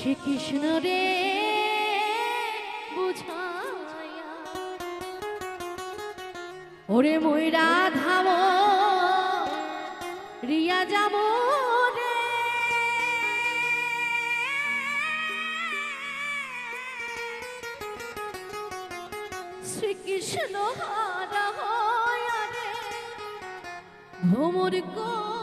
শ্রীকৃষ্ণ রে বুঝায়া। ওরে ময়রা ধাম রিয়া যাব শ্রীকৃষ্ণ হারা হয়া কয়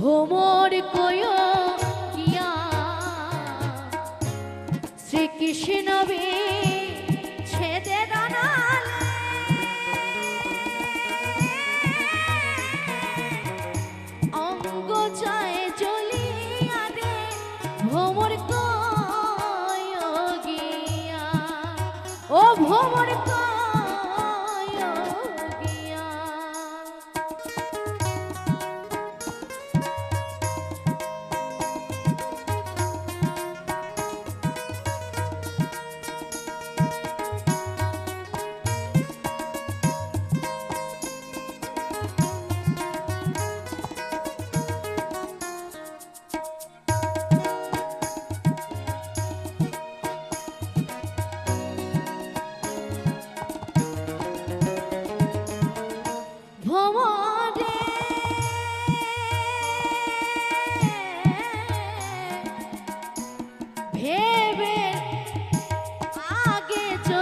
ভ্রমর কয় গিয়া শ্রীকৃষ্ণ ছেদে দানালে। অঙ্গ চায় চলিয়া রে ভ্রমর কয় গিয়া। ও ভ্রমর কয়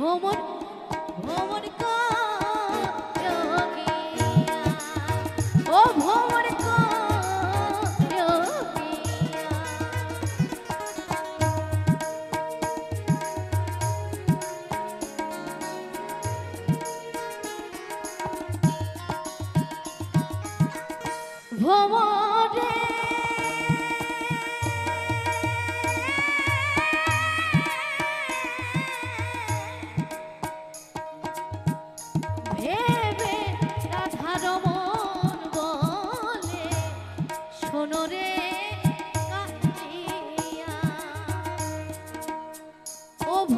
ভ্রমণ ভ্রমণ ও ভ্রমণ ভ্রমণে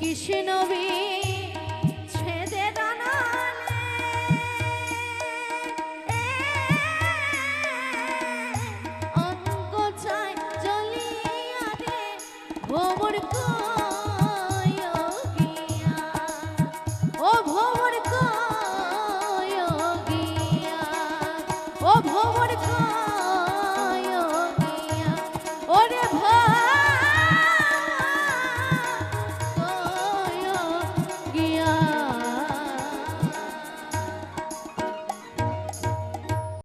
শ্রীকৃষ্ণ বি ছেদে দানালে অঙ্গ চায় জ্বলিয়া রে ভ্রমর কয়োগিয়া